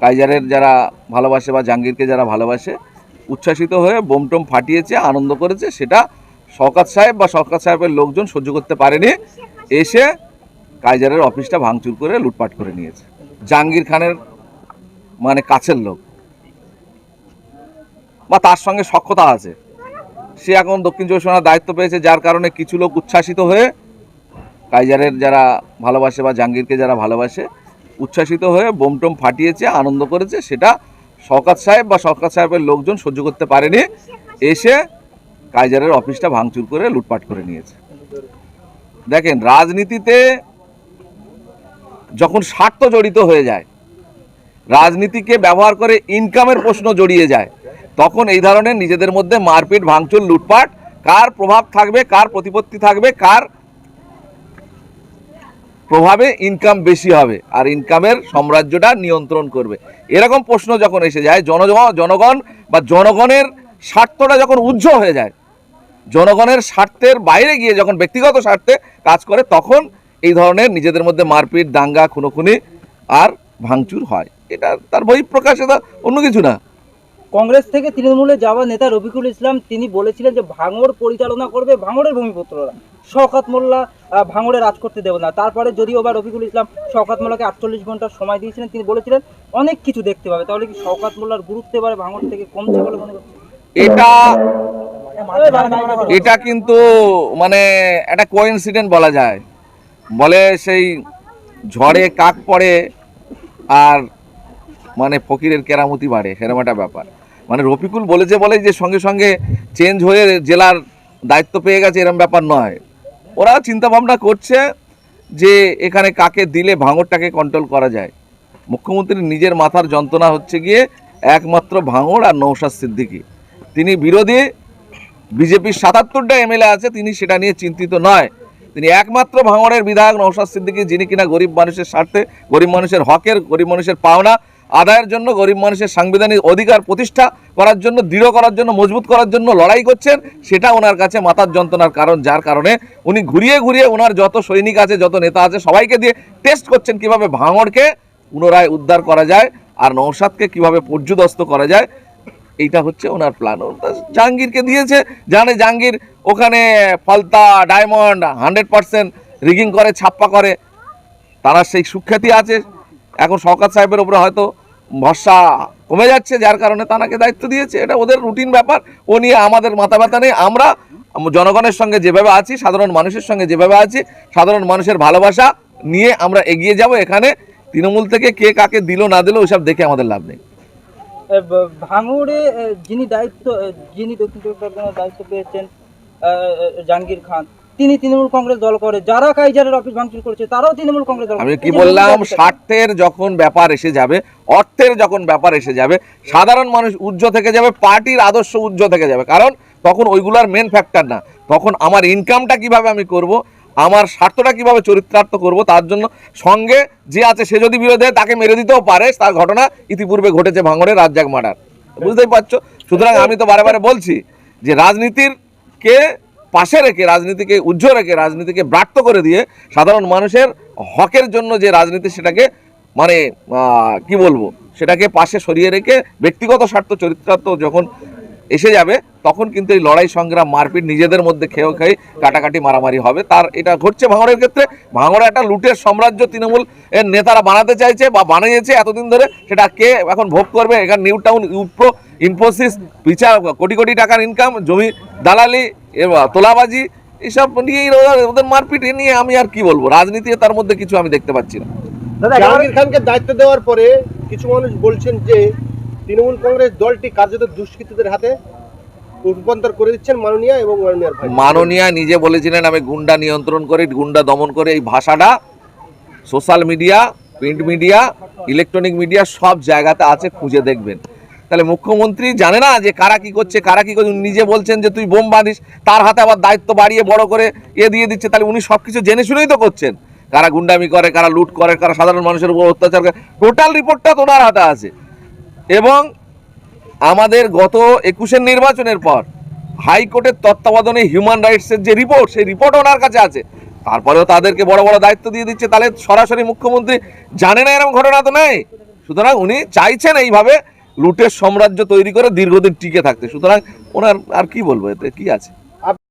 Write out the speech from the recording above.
কাইজারের যারা ভালোবাসে বা জাহাঙ্গীরকে যারা ভালোবাসে, উচ্ছ্বাসিত হয়ে বোমটোম ফাটিয়েছে, আনন্দ করেছে, সেটা শওকাত সাহেব বা শওকাত সাহেবের লোকজন সহ্য করতে পারেনি। এসে কাইজারের অফিসটা ভাঙচুর করে লুটপাট করে নিয়েছে। জাহাঙ্গীর খানের মানে কাছের লোক। বা তার সঙ্গে সক্ষতা আছে। সে এখন দক্ষিণ চব্বিশ পরগনার দায়িত্ব পেয়েছে, যার কারণে কিছু লোক উচ্ছ্বাসিত হয়ে কাইজারের যারা ভালোবাসে বা জাহাঙ্গীরকে যারা ভালোবাসে উচ্ছ্বাসিত হয়ে বোমটোম ফাটিয়েছে, আনন্দ করেছে, সেটা শওকাত সাহেব বা শওকাত সাহেবের লোকজন সহ্য করতে পারেনি। এসে কাইজারের অফিসটা ভাঙচুর করে লুটপাট করে নিয়েছে। দেখেন, রাজনীতিতে যখন স্বার্থ জড়িত হয়ে যায়, রাজনীতিকে ব্যবহার করে ইনকামের প্রশ্ন জড়িয়ে যায়, তখন এই ধরনের নিজেদের মধ্যে মারপিট, ভাঙচুর, লুটপাট, কার প্রভাব থাকবে, কার প্রতিপত্তি থাকবে, কার প্রভাবে ইনকাম বেশি হবে আর ইনকামের সাম্রাজ্যটা নিয়ন্ত্রণ করবে। এরকম প্রশ্ন যখন এসে যায়, জনগণ জনগণ বা জনগণের স্বার্থটা যখন উজ্জ্বল হয়ে যায়, জনগণের স্বার্থের বাইরে গিয়ে যখন ব্যক্তিগত স্বার্থে কাজ করে, তখন এই ধরনের নিজেদের মধ্যে মারপিট, দাঙ্গা, খুনোখুনি আর ভাঙচুর হয়। এটা তার বহিঃপ্রকাশ এটা অন্য কিছু না। কংগ্রেস থেকে তৃণমূলে যাওয়া নেতা রফিকুল ইসলাম তিনি বলেছিলেন যে ভাঙড় পরিচালনা করবে ভাঙড়ের ভূমিপুত্ররা। শওকাত মোল্লা ভাঙড়ে রাজ করতে দেবে না। তারপরে যদিও বা রফিকুল ইসলাম শওকাত মোল্লাকে আটচল্লিশ ঘণ্টা সময় দিয়েছিলেন তিনি বলেছিলেন অনেক কিছু দেখতে পাবে। তাহলে কি শওকাত মোল্লার গুরুত্ব এবারে ভাঙড় থেকে কমছে বলে মনে এটা এটা কিন্তু মানে একটা কোইন্সিডেন্ট বলা যায়। বলে সেই ঝড়ে কাক পড়ে আর মানে ফকিরের কেরামতি বাড়ে সেরকম একটা ব্যাপার। মানে রফিকুল বলেছে বলে যে সঙ্গে সঙ্গে চেঞ্জ হয়ে জেলার দায়িত্ব পেয়ে গেছে এরকম ব্যাপার নয়। ওরা চিন্তা ভাবনা করছে যে এখানে কাকে দিলে ভাঙরটাকে কন্ট্রোল করা যায়। মুখ্যমন্ত্রীর নিজের মাথার যন্ত্রণা হচ্ছে গিয়ে একমাত্র ভাঙড় আর নৌশাদ সিদ্দিকী। তিনি বিরোধী, বিজেপির সাতাত্তরটা এমএলএ আছে, তিনি সেটা নিয়ে চিন্তিত নয়। তিনি একমাত্র ভাঙড়ের বিধায়ক নৌশাদ সিদ্দিকী, যিনি কিনা গরিব মানুষের স্বার্থে, গরিব মানুষের হকের, গরিব মানুষের পাওনা আদায়ের জন্য গরিব মানুষের সাংবিধানিক অধিকার প্রতিষ্ঠা করার জন্য, দৃঢ় করার জন্য, মজবুত করার জন্য লড়াই করছেন, সেটা ওনার কাছে মাথার যন্ত্রণার কারণ, যার কারণে উনি ঘুরিয়ে ঘুরিয়ে ওনার যত সৈনিক আছে, যত নেতা আছে, সবাইকে দিয়ে টেস্ট করছেন কীভাবে ভাঙড়কে পুনরায় উদ্ধার করা যায় আর নৌসাদকে কীভাবে পর্যুদস্ত করা যায়। এইটা হচ্ছে ওনার প্ল্যান জাহাঙ্গীরকে দিয়েছে। জানে জাহাঙ্গীর ওখানে Falta diamond hundred percent rigging করে, ছাপ্পা করে। তারা সেই সুখ্যাতি আছে। এখন শওকাত সাহেবের উপরে হয়তো ভরসা কমে যাচ্ছে, যার কারণে তানাকে দায়িত্ব দিয়েছে। এটা ওদের রুটিন ব্যাপার। ও নিয়ে আমাদের মাথা ব্যথা নেই। আমরা জনগণের সঙ্গে যেভাবে আছি, সাধারণ মানুষের সঙ্গে যেভাবে আছি, সাধারণ মানুষের ভালোবাসা নিয়ে আমরা এগিয়ে যাব এখানে। তৃণমূল থেকে কে কাকে দিল, না দিল ওইসব দেখে আমাদের লাভ নেই। ভাঙড়ে যিনি দায়িত্ব যিনি দক্ষিণ চব্বিশ পরগনার দায়িত্ব পেয়েছেন জাহাঙ্গীর খান তিনি তৃণমূল কংগ্রেস দল করে যারা কাইজারের অফিস ভাঙচুর করেছে তারাও তৃণমূল কংগ্রেস দল আমি কি বললাম স্বার্থের যখন ব্যাপার এসে যাবে অর্থের যখন ব্যাপার এসে যাবে সাধারণ মানুষ উজ্জ্ব থেকে যাবে পার্টির আদর্শ উজ্জ্ব থেকে যাবে। কারণ তখন ওইগুলার মেন ফ্যাক্টর না। তখন আমার ইনকামটা কীভাবে আমি করব আমার স্বার্থটা কীভাবে চরিত্রার্থ করব তার জন্য সঙ্গে যে আছে সে যদি বিরোধে তাকে মেরে দিতেও পারে। তার ঘটনা ইতিপূর্বে ঘটেছে ভাঙড়ে রাজ্জাক মার্ডার। বুঝতেই পারছ? সুতরাং আমি তো বারে বারে বলছি যে রাজনীতির কে পাশে রেখে রাজনীতিকে উজ্জ্বল রেখে রাজনীতিকে ব্রাত্য করে দিয়ে সাধারণ মানুষের হকের জন্য যে রাজনীতি সেটাকে মানে কি বলব, সেটাকে পাশে সরিয়ে রেখে ব্যক্তিগত স্বার্থ, চরিত্রার্থ যখন এসে যাবে, তখন কিন্তু এই লড়াই, সংগ্রাম, মারপিট নিজেদের মধ্যে খেয়েও খেয়ে কাটাকাটি মারামারি হবে। তার এটা ঘটছে ভাঙড়ের ক্ষেত্রে। ভাঙড়ে একটা লুটের সাম্রাজ্য তৃণমূল এর নেতারা বানাতে চাইছে বা বানিয়েছে এতদিন ধরে। সেটা কে এখন ভোগ করবে? এখানে নিউ টাউন ইউপ্রো, ইনফোসিস, বিচার, কোটি কোটি টাকার ইনকাম জমি দালালি এবার তোলাবাজি এসব নিয়েই ওদের মারপিট নিয়ে আমি আর কি বলব? রাজনীতি তার মধ্যে কিছু আমি দেখতে পাচ্ছি না। জাহাঙ্গীর খানকে দায়িত্ব দেওয়ার পরে কিছু মানুষ বলছেন যে তৃণমূল কংগ্রেস দলটি কার্যত দুষ্কৃতীদের হাতে রূপান্তর করে দিচ্ছেন মাননীয় এবং মাননীয় মাননীয়া নিজে বলেছিলেন আমি গুন্ডা নিয়ন্ত্রণ করে গুন্ডা দমন করে। এই ভাষাটা social media print media electronic media সব জায়গাতে আছে খুঁজে দেখবেন। তাহলে মুখ্যমন্ত্রী জানে না যে কারা কি করছে, কারা কি করছে নিজে বলছেন যে তুই বোম বাঁধিস, তার হাতে আবার দায়িত্ব বাড়িয়ে বড় করে এ দিয়ে দিচ্ছে, তাহলে উনি সব কিছু জেনে শুনেই তো করছেন। কারা গুন্ডামি করে, কারা লুট করে, কারা সাধারণ মানুষের উপর অত্যাচার করে টোটাল রিপোর্টটা তো ওনার হাতে আছে। এবং আমাদের গত একুশের নির্বাচনের পর হাইকোর্টের তত্ত্বাবধানে হিউম্যান রাইটসের যে রিপোর্ট সেই রিপোর্ট ওনার কাছে আছে। তারপরেও তাদেরকে বড় বড় দায়িত্ব দিয়ে দিচ্ছে, তাহলে সরাসরি মুখ্যমন্ত্রী জানে না এরকম ঘটনা তো নেই। সুতরাং উনি চাইছেন এইভাবে লুটের সাম্রাজ্য তৈরি করে দীর্ঘদিন টিকে থাকতে। সুতরাং ওনার আর কি বলব, এতে কি আছে?